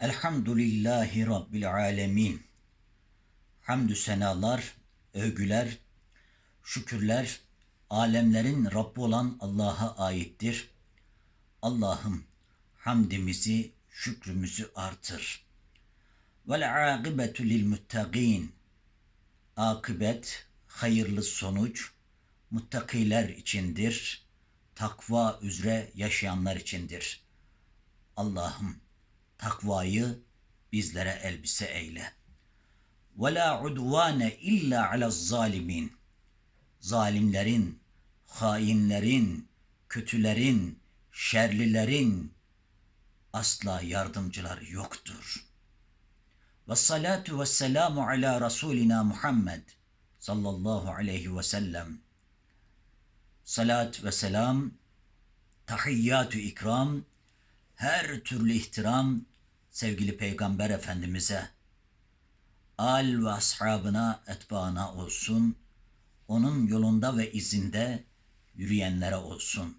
Elhamdülillahi Rabbil alemin. Hamdü senalar, övgüler, şükürler, alemlerin Rabbi olan Allah'a aittir. Allah'ım hamdimizi, şükrümüzü artır. Vel akibetu lil muttaqin. Akıbet, hayırlı sonuç, muttakiler içindir. Takva üzere yaşayanlar içindir. Allah'ım takvayı bizlere elbise eyle. Ve la udvane illa ala zalimin. Zalimlerin, hainlerin, kötülerin, şerlilerin asla yardımcılar yoktur. Ve salatu ve selamu ala Resulina Muhammed sallallahu aleyhi ve sellem. Salat ve selam, tahiyyatü ikram, her türlü ihtiram sevgili Peygamber Efendimiz'e, al ve ashabına, etbaına olsun, onun yolunda ve izinde yürüyenlere olsun.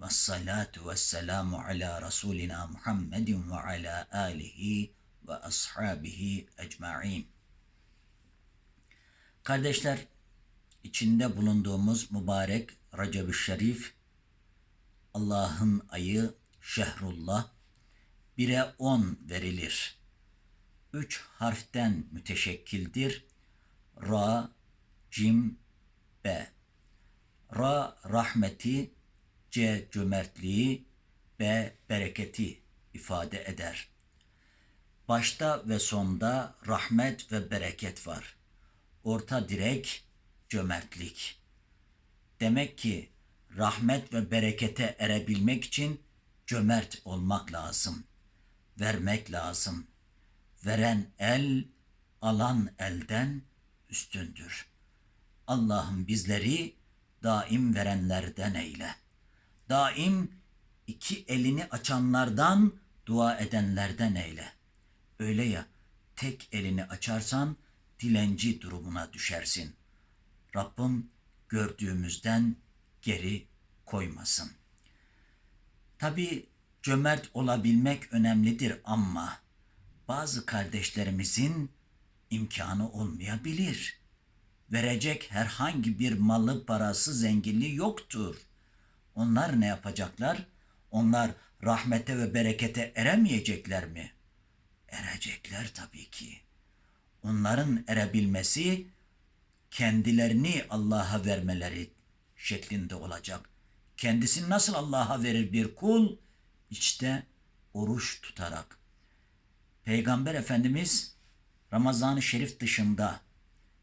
Ve salatu ve selamu ala Resulina Muhammedin ve ala alihi ve ashabihi ecma'in. Kardeşler, içinde bulunduğumuz mübarek Recep-i Şerif, Allah'ın ayı Şehrullah, bire on verilir. Üç harften müteşekkildir. Ra, Cim, B. Ra rahmeti, C cömertliği, B bereketi ifade eder. Başta ve sonda rahmet ve bereket var. Orta direk cömertlik. Demek ki rahmet ve berekete erebilmek için cömert olmak lazım. Vermek lazım. Veren el, alan elden üstündür. Allah'ım bizleri daim verenlerden eyle. Daim iki elini açanlardan, dua edenlerden eyle. Öyle ya, tek elini açarsan dilenci durumuna düşersin. Rabbim gördüğümüzden geri koymasın. Tabi cömert olabilmek önemlidir ama bazı kardeşlerimizin imkanı olmayabilir. Verecek herhangi bir malı parası zenginliği yoktur. Onlar ne yapacaklar? Onlar rahmete ve berekete eremeyecekler mi? Erecekler tabii ki. Onların erebilmesi kendilerini Allah'a vermeleri şeklinde olacak. Kendisini nasıl Allah'a verir bir kul? İşte oruç tutarak. Peygamber Efendimiz Ramazan-ı Şerif dışında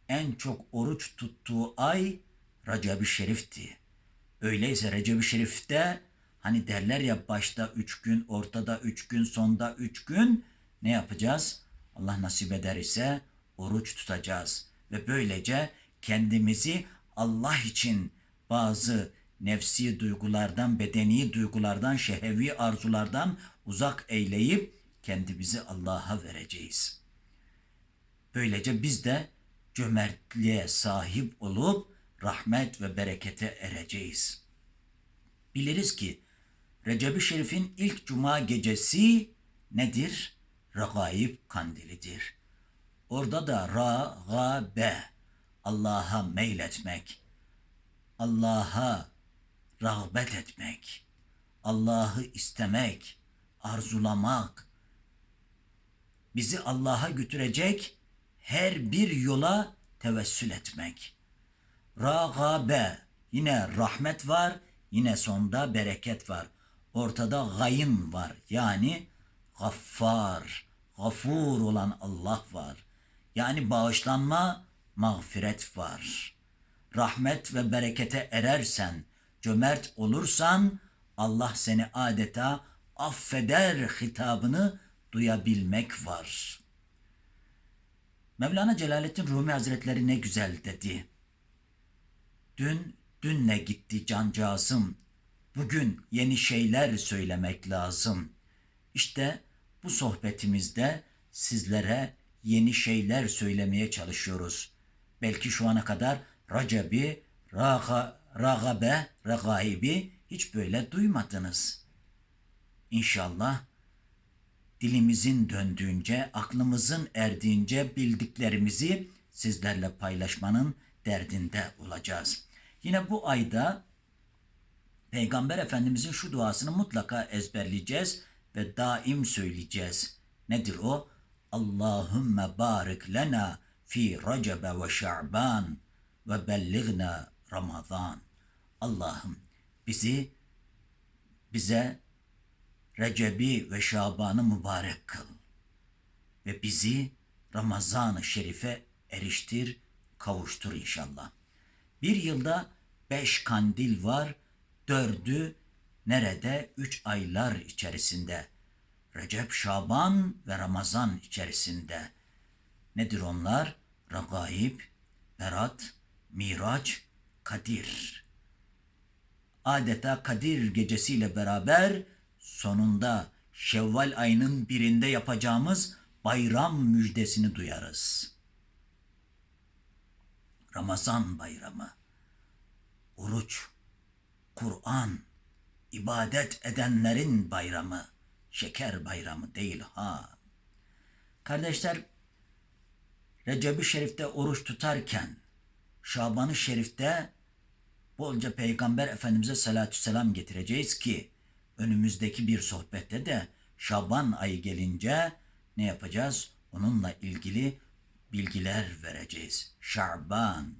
en çok oruç tuttuğu ay Recep-i Şerif'ti. Öyleyse Recep-i Şerif'te hani derler ya başta üç gün, ortada üç gün, sonda üç gün ne yapacağız? Allah nasip eder ise oruç tutacağız. Ve böylece kendimizi Allah için bazı nefsi duygulardan, bedeni duygulardan, şehevi arzulardan uzak eyleyip kendimizi Allah'a vereceğiz. Böylece biz de cömertliğe sahip olup rahmet ve berekete ereceğiz. Biliriz ki Recep-i Şerif'in ilk cuma gecesi nedir? Regaib kandilidir. Orada da ra, ga, be Allah'a meyletmek, Allah'a rağbet etmek, Allah'ı istemek, arzulamak, bizi Allah'a götürecek her bir yola tevessül etmek. Ragabe, yine rahmet var, yine sonda bereket var. Ortada gayın var. Yani gaffar, gafur olan Allah var. Yani bağışlanma, mağfiret var. Rahmet ve berekete erersen, cömert olursan Allah seni adeta affeder hitabını duyabilmek var. Mevlana Celaleddin Rumi Hazretleri ne güzel dedi. Dün dünle gitti cancağızım. Bugün yeni şeyler söylemek lazım. İşte bu sohbetimizde sizlere yeni şeyler söylemeye çalışıyoruz. Belki şu ana kadar Recep'i, Raga, ragabe, regaibi hiç böyle duymadınız. İnşallah dilimizin döndüğünce, aklımızın erdiğince bildiklerimizi sizlerle paylaşmanın derdinde olacağız. Yine bu ayda Peygamber Efendimizin şu duasını mutlaka ezberleyeceğiz ve daim söyleyeceğiz. Nedir o? Allahümme barik lena fi Recebe ve Şa'ban ve belligna Ramazan. Allah'ım bizi bize Recep'i ve Şaban'ı mübarek kıl ve bizi Ramazan-ı Şerif'e eriştir, kavuştur inşallah. Bir yılda beş kandil var, dördü nerede? Üç aylar içerisinde. Recep, Şaban ve Ramazan içerisinde. Nedir onlar? Ragaib, Berat, Miraç, Kadir. Adeta Kadir gecesiyle beraber sonunda Şevval ayının birinde yapacağımız bayram müjdesini duyarız. Ramazan bayramı, oruç, Kur'an, ibadet edenlerin bayramı, şeker bayramı değil ha. Kardeşler, Recep-i Şerif'te oruç tutarken, Şaban-ı Şerif'te bolca Peygamber Efendimiz'e salatü selam getireceğiz ki, önümüzdeki bir sohbette de Şaban ayı gelince ne yapacağız? Onunla ilgili bilgiler vereceğiz. Şaban.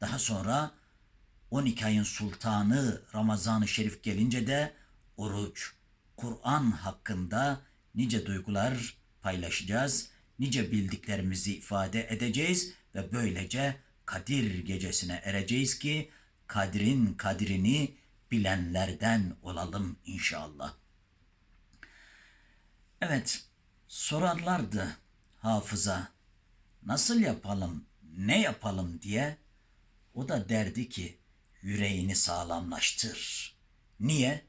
Daha sonra 12 ayın sultanı Ramazan-ı Şerif gelince de oruç, Kur'an hakkında nice duygular paylaşacağız. Nice bildiklerimizi ifade edeceğiz ve böylece Kadir gecesine ereceğiz ki Kadir'in kadrini bilenlerden olalım inşallah. Evet, sorarlardı hafıza. Nasıl yapalım, ne yapalım diye. O da derdi ki yüreğini sağlamlaştır. Niye?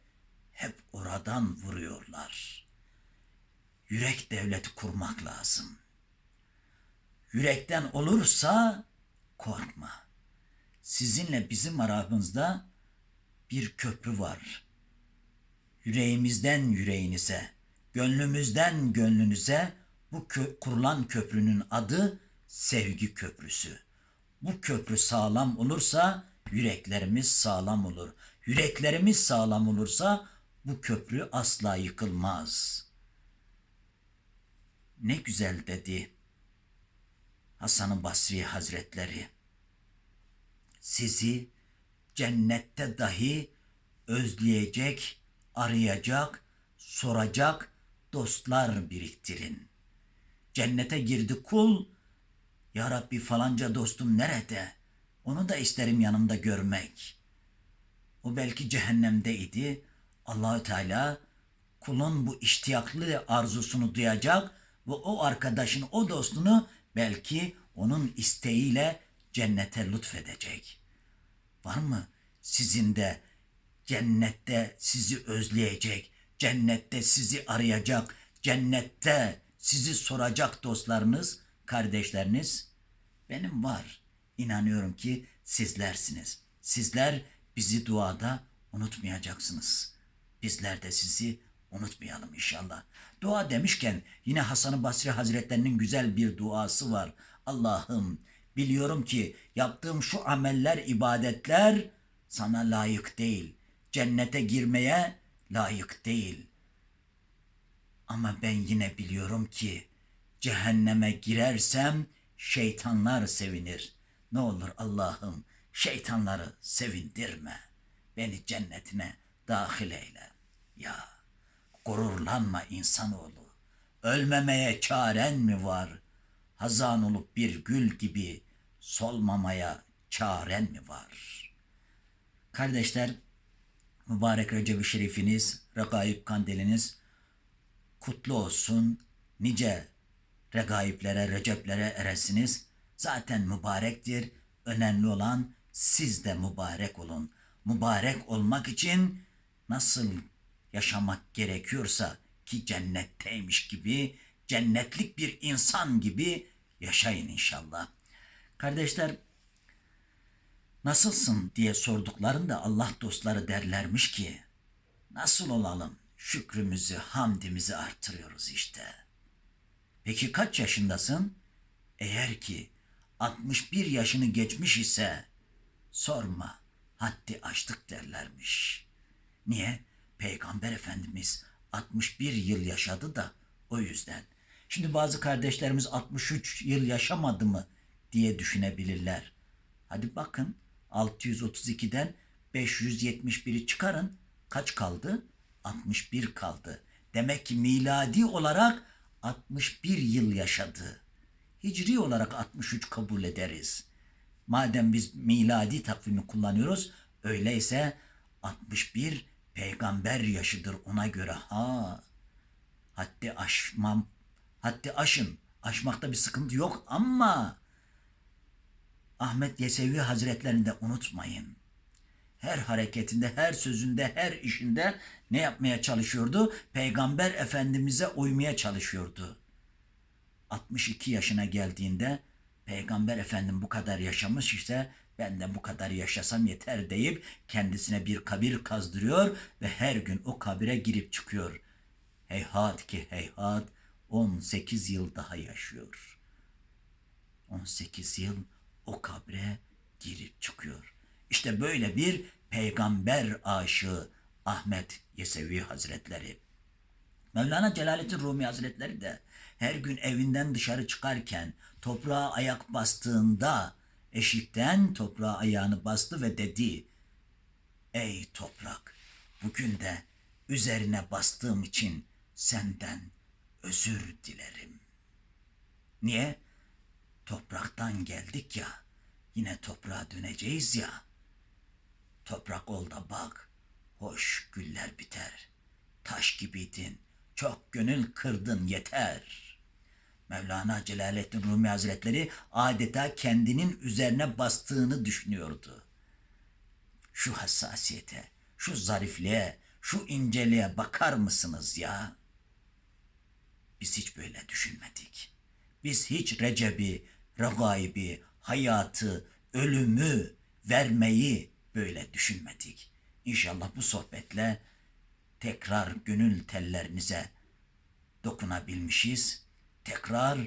Hep oradan vuruyorlar. Yürek devleti kurmak lazım. Yürekten olursa korkma. Sizinle bizim aramızda bir köprü var. Yüreğimizden yüreğinize, gönlümüzden gönlünüze bu kö- kurulan köprünün adı sevgi köprüsü. Bu köprü sağlam olursa yüreklerimiz sağlam olur. Yüreklerimiz sağlam olursa bu köprü asla yıkılmaz. Ne güzel dedi Hasan-ı Basri Hazretleri. Sizi cennette dahi özleyecek, arayacak, soracak dostlar biriktirin. Cennete girdi kul, Ya Rabbi falanca dostum nerede? Onu da isterim yanımda görmek. O belki cehennemdeydi. Allahü Teala kulun bu iştiyaklı arzusunu duyacak ve o arkadaşın, o dostunu belki onun isteğiyle cennete lütfedecek. Var mı sizin de cennette sizi özleyecek, cennette sizi arayacak, cennette sizi soracak dostlarınız, kardeşleriniz? Benim var. İnanıyorum ki sizlersiniz. Sizler bizi duada unutmayacaksınız. Bizler de sizi unutmayalım inşallah. Dua demişken yine Hasan-ı Basri Hazretlerinin güzel bir duası var. Allah'ım biliyorum ki yaptığım şu ameller, ibadetler sana layık değil. Cennete girmeye layık değil. Ama ben yine biliyorum ki cehenneme girersem şeytanlar sevinir. Ne olur Allah'ım şeytanları sevindirme. Beni cennetine dahil eyle. Ya gururlanma insanoğlu. Ölmemeye çaren mi var? Hazan olup bir gül gibi solmamaya çaren mi var? Kardeşler, mübarek Recep-i Şerifiniz, Regaib Kandiliniz kutlu olsun. Nice regaiblere, receplere eresiniz. Zaten mübarektir. Önemli olan siz de mübarek olun. Mübarek olmak için nasıl yaşamak gerekiyorsa ki cennetteymiş gibi, cennetlik bir insan gibi yaşayın inşallah. Kardeşler, nasılsın diye sorduklarında Allah dostları derlermiş ki, nasıl olalım? şükrümüzü, hamdimizi artırıyoruz işte. Peki kaç yaşındasın? Eğer ki 61 yaşını geçmiş ise sorma haddi açtık derlermiş. Niye? Peygamber Efendimiz 61 yıl yaşadı da o yüzden. Şimdi bazı kardeşlerimiz 63 yıl yaşamadı mı diye düşünebilirler. Hadi bakın 632'den 571'i çıkarın. Kaç kaldı? 61 kaldı. Demek ki miladi olarak 61 yıl yaşadı. Hicri olarak 63 kabul ederiz. Madem biz miladi takvimi kullanıyoruz, öyleyse 61 peygamber yaşıdır ona göre. Ha, haddi aşmam, haddi aşın. Aşmakta bir sıkıntı yok ama Ahmet Yesevi Hazretlerini de unutmayın. Her hareketinde, her sözünde, her işinde ne yapmaya çalışıyordu? Peygamber Efendimiz'e uymaya çalışıyordu. 62 yaşına geldiğinde Peygamber Efendim bu kadar yaşamış ise ben de bu kadar yaşasam yeter deyip kendisine bir kabir kazdırıyor ve her gün o kabire girip çıkıyor. Heyhat ki heyhat 18 yıl daha yaşıyor. 18 yıl o kabre girip çıkıyor. İşte böyle bir peygamber aşığı Ahmet Yesevi Hazretleri. Mevlana Celaleddin Rumi Hazretleri de her gün evinden dışarı çıkarken toprağa ayak bastığında eşikten toprağa ayağını bastı ve dedi Ey toprak bugün de üzerine bastığım için senden özür dilerim. Niye? Topraktan geldik ya yine toprağa döneceğiz ya. Toprak ol da bak hoş güller biter. Taş gibiydin çok gönül kırdın yeter.'' Mevlana Celaleddin Rumi Hazretleri adeta kendinin üzerine bastığını düşünüyordu. Şu hassasiyete, şu zarifliğe, şu inceliğe bakar mısınız ya? Biz hiç böyle düşünmedik. Biz hiç Recep'i, Regaibi, hayatı, ölümü, vermeyi böyle düşünmedik. İnşallah bu sohbetle tekrar gönül tellerinize dokunabilmişiz tekrar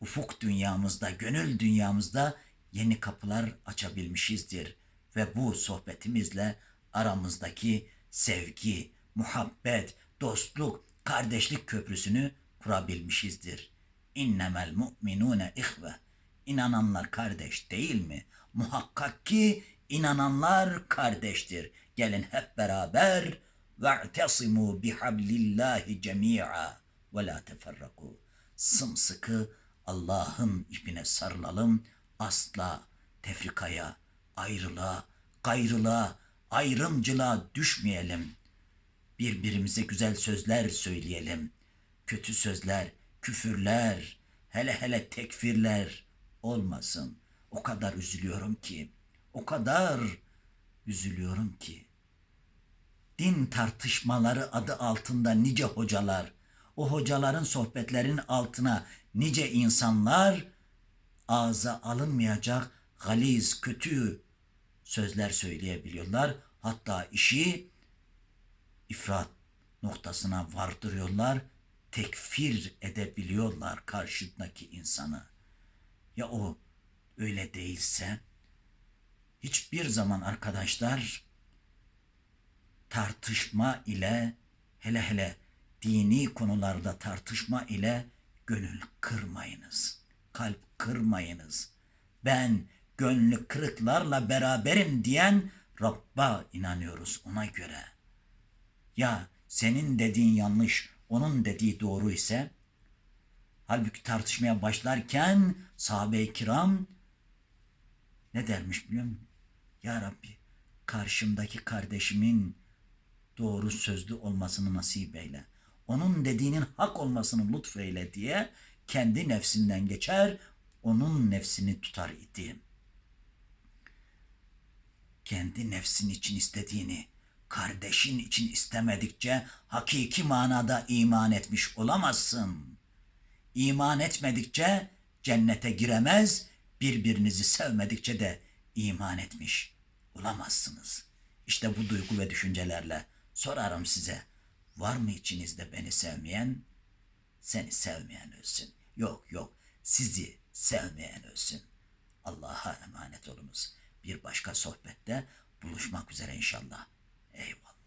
ufuk dünyamızda, gönül dünyamızda yeni kapılar açabilmişizdir. Ve bu sohbetimizle aramızdaki sevgi, muhabbet, dostluk, kardeşlik köprüsünü kurabilmişizdir. İnnemel mu'minune ihve. İnananlar kardeş değil mi? Muhakkak ki inananlar kardeştir. Gelin hep beraber ve'tesimu bihablillahi cemi'a ve la teferraku sımsıkı Allah'ın ipine sarılalım. Asla tefrikaya, ayrılığa, gayrılığa, ayrımcılığa düşmeyelim. Birbirimize güzel sözler söyleyelim. Kötü sözler, küfürler, hele hele tekfirler olmasın. O kadar üzülüyorum ki, o kadar üzülüyorum ki. Din tartışmaları adı altında nice hocalar, o hocaların sohbetlerin altına nice insanlar ağza alınmayacak galiz, kötü sözler söyleyebiliyorlar. Hatta işi ifrat noktasına vardırıyorlar. Tekfir edebiliyorlar karşıdaki insanı. Ya o öyle değilse hiçbir zaman arkadaşlar tartışma ile hele hele dini konularda tartışma ile gönül kırmayınız. Kalp kırmayınız. Ben gönlü kırıklarla beraberim diyen Rabb'a inanıyoruz ona göre. Ya senin dediğin yanlış, onun dediği doğru ise halbuki tartışmaya başlarken sahabe-i kiram ne dermiş biliyor musun? Ya Rabbi karşımdaki kardeşimin doğru sözlü olmasını nasip eyle onun dediğinin hak olmasını lütfeyle diye kendi nefsinden geçer, onun nefsini tutar idi. Kendi nefsin için istediğini, kardeşin için istemedikçe hakiki manada iman etmiş olamazsın. İman etmedikçe cennete giremez, birbirinizi sevmedikçe de iman etmiş olamazsınız. İşte bu duygu ve düşüncelerle sorarım size Var mı içinizde beni sevmeyen? Seni sevmeyen ölsün. Yok yok sizi sevmeyen ölsün. Allah'a emanet olunuz. Bir başka sohbette buluşmak üzere inşallah. Eyvallah.